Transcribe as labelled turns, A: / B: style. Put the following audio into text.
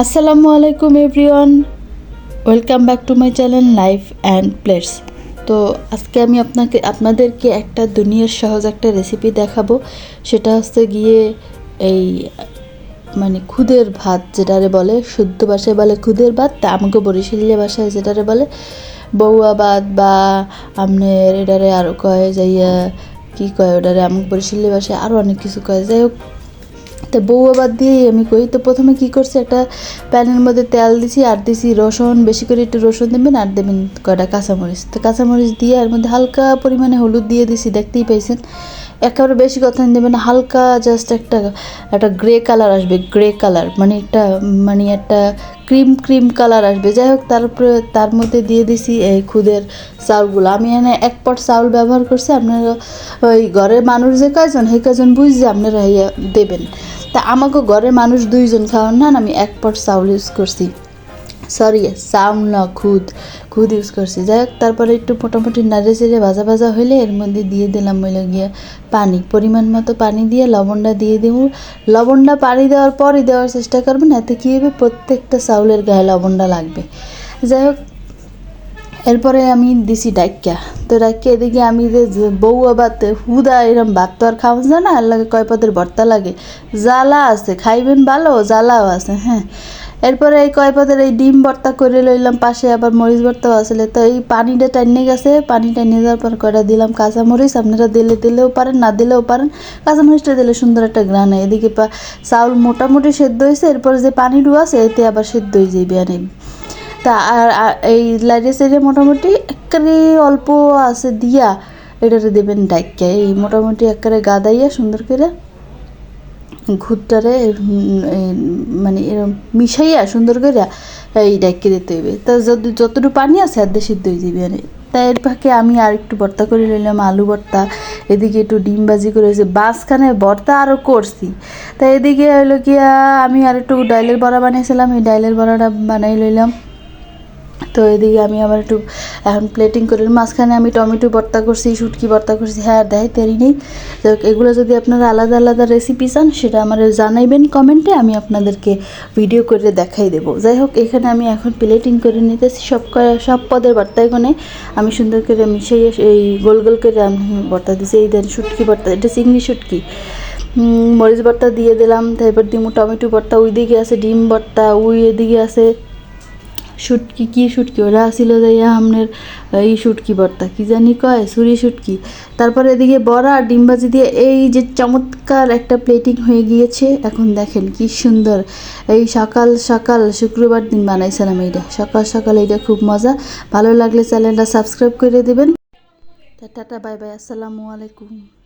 A: আসসালামু আলাইকুম everyone. Welcome back to my channel life and plates. তো আজকে আমি আপনাকে, আপনাদেরকে একটা দুনিয়ার সহজ একটা রেসিপি দেখাবো। সেটা হচ্ছে গিয়ে এই মানে খুদের ভাত যেটারে বলে, শুদ্ধ ভাষায় বলে খুদের ভাত, তা আমাকে বরিশালীয় ভাষায় যেটারে বলে, বউয়া ভাত বা আপনার এটারে আরও কয়, যাইয়া কী কয়, ওটারে আমাকে বরিশালীয় ভাষায় আরও অনেক কিছু কয়। যাই হোক তো বউ আবার দিয়েই আমি কই? তো প্রথমে কি করছি, একটা প্যানের মধ্যে তেল দিছি, আর দিছি রসুন, বেশি করে একটু রসুন দেবেন, আর দেবেন কয়টা কাঁচামরিচ। তো কাঁচামরিচ দিয়ে এর মধ্যে হালকা পরিমাণে হলুদ দিয়ে দিছি, দেখতেই পাইছেন। একেবারে বেশি কথা দেবেন হালকা জাস্ট একটা একটা গ্রে কালার আসবে গ্রে কালার মানে একটা মানে একটা ক্রিম ক্রিম কালার আসবে। যাই হোক তারপরে তার মধ্যে দিয়ে দিছি এই খুদের চাউলগুলো। আমি এনে এক পট চাউল ব্যবহার করছি, আপনারা ওই ঘরের মানুষ যে কয়জন, সেই কয়জন বুঝছে, আপনারা ইয়ে দেবেন। তা আমাকে ঘরের মানুষ দুইজন খাওয়ান। না আমি এক পট চাউল ইউজ করছি। সরি চাউল না, খুদ খুদ ইউজ করছি। যাই হোক, তারপরে একটু মোটামুটি নাড়ে চেড়ে ভাজা ভাজা হইলে এর মধ্যে দিয়ে দিলাম হইলে গিয়ে পানি। পরিমাণ মতো পানি দিয়ে লবণটা দিয়ে দিব। লবণটা পানি দেওয়ার পরই দেওয়ার চেষ্টা করবেন, এতে কী হবে? প্রত্যেকটা চাউলের গায়ে লবণটা লাগবে। যাই হোক এরপরে আমি দিছি ডাক্কা তো ডাক্কা এদিকে আমি যে বউ আবার হুদা এরম ভাত তো আর খাওয়া যায় না? লাগে কয় পদের ভর্তা লাগে। জ্বালা আছে, খাইবেন ভালো, জ্বালাও আছে হ্যাঁ। এরপরে এই কয় পদের এই ডিম ভর্তা করে লইলাম, পাশে আবার মরিচ ভর্তাও আসলে। তো এই পানিটা টাইনে গেছে, পানি টাইনে যাওয়ার পর কয়টা দিলাম? কাঁচা মরিচ আপনারা দিলে দিলেও পারেন, না দিলেও পারেন। কাঁচা মরিচটা দিলে সুন্দর একটা গ্রান এদিকে চাউল মোটামুটি সেদ্ধ হয়েছে এরপরে যে পানি আছে, এতে আবার সেদ্ধ হয়ে যাবে আর তা আর এই লাইটে সাইডে মোটামুটি একেবারে অল্প আছে দিয়া এটারে দেবেন ডাইকা। এই মোটামুটি একেবারে গাদাইয়া সুন্দর করে ঘুরটারে মানে এরম মিশাইয়া সুন্দর করে এই ডাইকে দিতে হইবে। তা যদি যতটুকু পানি আছে আর সিদ্ধ হয়ে আর তাই এর ফাঁকে আমি আর একটু ভর্তা করে নিলাম আলু ভর্তা, এদিকে একটু ডিম ভাজি করেছি বাসখানে ভর্তা আরও করছি। তা এদিকে হইল গিয়া আমি আর একটু ডাইলের বড়া বানিয়েছিলাম এই ডাইলের বড়াটা বানাই লইলাম। তো এদিকে আমি আবার একটু এখন প্লেটিং করে মাঝখানে আমি টমেটো ভর্তা করছি, শুটকি ভর্তা করছি হ্যাঁ দেয় তেরি নেই। তো এগুলো যদি আপনারা আলাদা আলাদা রেসিপি চান, সেটা আমার জানাইবেন কমেন্টে আমি আপনাদেরকে ভিডিও করে দেখাই দেবো। যাই হোক, এখানে আমি এখন প্লেটিং করে নিতেছি সব সব পদের ভর্তা এখানে। আমি সুন্দর করে মিশিয়ে এই গোল গোল করে আমি ভর্তা দিছি। এই দেন শুটকি ভর্তা, এটা চিংড়ি শুটকি। মরিচ ভর্তা দিয়ে দিলাম, তারপর দিমু টমেটো ভর্তা ওই দিকে আছে ডিম ভর্তা, ওই এদিকে আছে শুটকি, কি শুটকি? ওরা আসিল যাইয়া আমনের এই শুটকি ভর্তা কি জানি কয় সুরি শুটকি। তারপরে এদিকে বড়া আর ডিমবাজি দিয়ে এই যে চমৎকার একটা প্লেটিং হয়ে গিয়েছে। এখন দেখেন কি সুন্দর। এই সকাল সকাল, শুক্রবার দিন বানাইছিলাম এইটা সকাল সকাল এইটা খুব মজা। ভালো লাগলে চ্যানেলটা সাবস্ক্রাইব করে দেবেন। Tata bye bye. আসসালামু আলাইকুম।